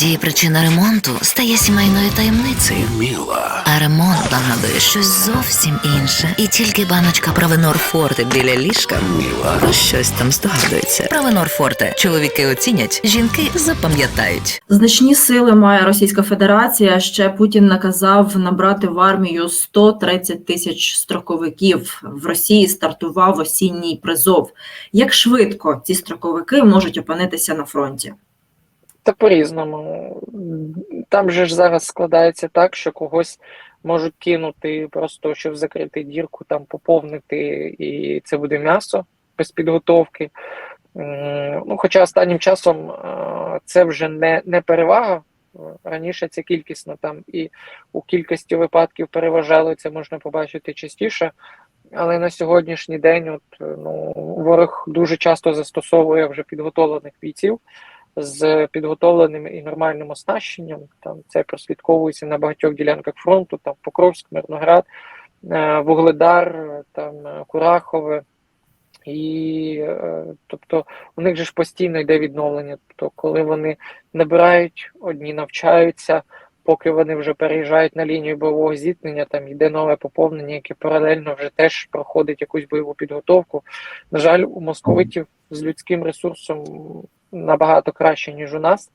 Іноді причина ремонту стає сімейною таємницею. Міла. А ремонт нагадує щось зовсім інше. І тільки баночка Правенор Форте біля ліжка Міла. про щось там здогадується. Правенор Форте. Чоловіки оцінять, жінки запам'ятають. Значні сили має Російська Федерація. Ще Путін наказав набрати в армію 130 тисяч строковиків. В Росії стартував осінній призов. Як швидко ці строковики можуть опинитися на фронті? Та по-різному. Там же ж зараз складається так, що когось можуть кинути просто, щоб закрити дірку, там поповнити, і це буде м'ясо без підготовки. Ну, хоча останнім часом е, це вже не, не перевага. Раніше це кількісно там і у кількості випадків переважало, це можна побачити частіше. Але на сьогоднішній день от, ну, ворог дуже часто застосовує вже підготовлених бійців з підготовленим і нормальним оснащенням. Там це прослідковується на багатьох ділянках фронту, там Покровськ, Мирноград, е, Вугледар, е, там е, Курахове. І тобто у них же ж постійно йде відновлення. Тобто, коли вони набирають, одні навчаються, поки вони вже переїжджають на лінію бойового зіткнення, там йде нове поповнення, яке паралельно вже теж проходить якусь бойову підготовку. На жаль, у московитів з людським ресурсом набагато краще, ніж у нас.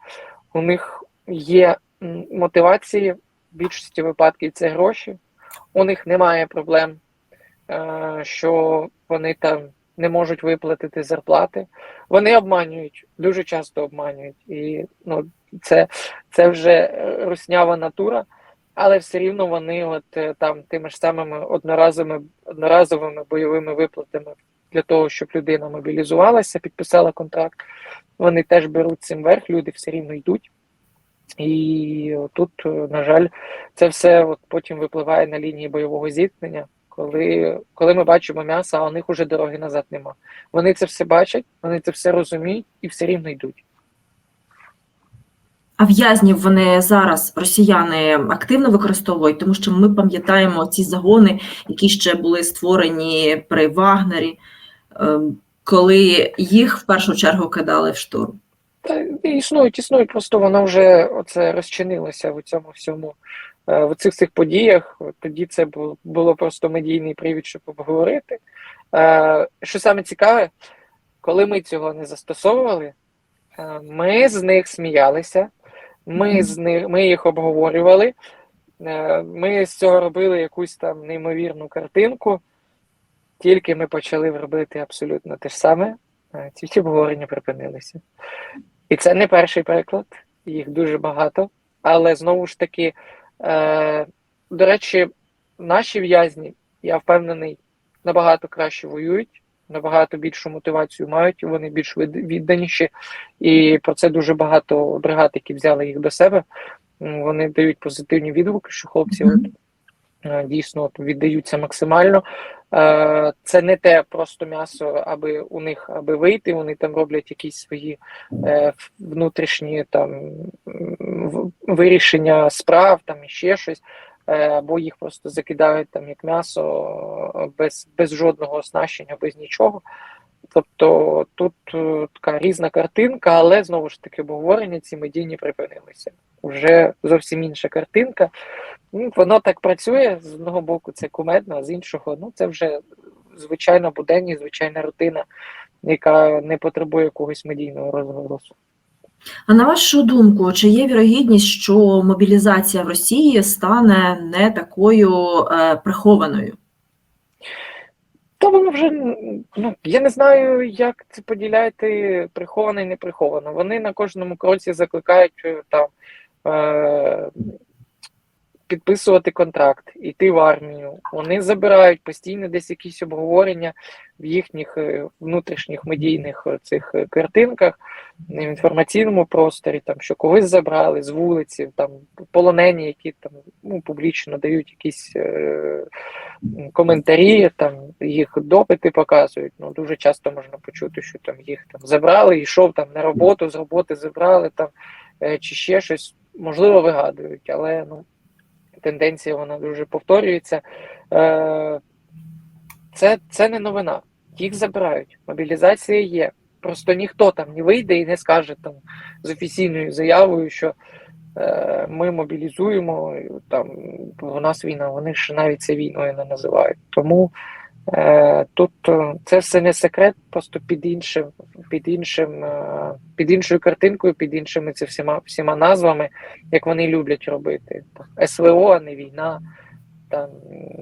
У них є мотивації, в більшості випадків це гроші. У них немає проблем, е, що вони там не можуть виплатити зарплати. Вони обманюють, дуже часто обманюють. І ну, це, це вже е, руснява натура, але все рівно вони от е, там тими ж самими одноразовими, одноразовими бойовими виплатами для того, щоб людина мобілізувалася, підписала контракт. Вони теж беруть цим верх, люди все рівно йдуть. І тут, е, на жаль, це все от потім випливає на лінії бойового зіткнення, коли, коли ми бачимо м'ясо, а у них уже дороги назад нема. Вони це все бачать, вони це все розуміють і все рівно йдуть. А в'язнів вони зараз росіяни активно використовують, тому що ми пам'ятаємо ці загони, які ще були створені при Вагнері, ем, коли їх в першу чергу кидали в штурм. Та існують, існують, просто воно вже оце розчинилося в цьому всьому, е, в цих цих подіях. Тоді це було, було просто медійний привід, щоб обговорити. Е, Що саме цікаве, коли ми цього не застосовували, е, ми з них сміялися, ми з них ми їх обговорювали. Ми з цього робили якусь там неймовірну картинку. Тільки ми почали робити абсолютно те ж саме, е, ці всі обговорення припинилися. І це не перший приклад, їх дуже багато. Але знову ж таки, е, до речі, наші в'язні, я впевнений, набагато краще воюють, набагато більшу мотивацію мають, вони більш відданіші. І про це дуже багато бригад, які взяли їх до себе. Вони дають позитивні відгуки, що хлопці от, е, дійсно віддаються максимально. Е, Це не те просто м'ясо, аби у них аби вийти. Вони там роблять якісь свої е, внутрішні там вирішення справ, там і ще щось, е, або їх просто закидають там як м'ясо е, без, без жодного оснащення, без нічого. Тобто тут е, така різна картинка, але знову ж таки обговорення ці медійні припинилися. Вже зовсім інша картинка. Ну, Воно так працює. З одного боку, це кумедно, а з іншого, ну це вже звичайна буденність, звичайна рутина, яка не потребує якогось медійного розголосу. А на вашу думку, чи є вірогідність, що мобілізація в Росії стане не такою е, прихованою? Воно вже ну я не знаю, як це поділяти приховано і не приховано. Вони на кожному кроці закликають е, там е, підписувати контракт, іти в армію. Вони забирають постійно десь якісь обговорення в їхніх е, внутрішніх медійних е, цих е, картинках, в інформаційному просторі, там що когось забрали з вулиці, там полонені, які там ну, публічно дають якісь. Е, коментарі, там їх допити показують. Ну дуже часто можна почути, що там їх там забрали, йшов там на роботу, з роботи забрали там е, чи ще щось. Можливо, вигадують, але ну тенденція вона дуже повторюється. Е, Це, це не новина. Їх забирають. Мобілізація є. Просто ніхто там не вийде і не скаже там з офіційною заявою, що е, ми мобілізуємо там у нас війна. Вони ж навіть це війною не називають. Тому тут е, це все не секрет, просто під іншим, під іншим, е, під іншою картинкою, під іншими це всіма всіма назвами, як вони люблять робити. СВО, а не війна. Там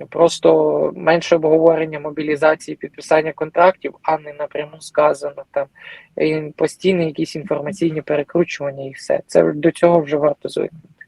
просто менше обговорення мобілізації, підписання контрактів, а не напряму сказано там постійні якісь інформаційні перекручування, і все. Це до цього вже варто звикнути.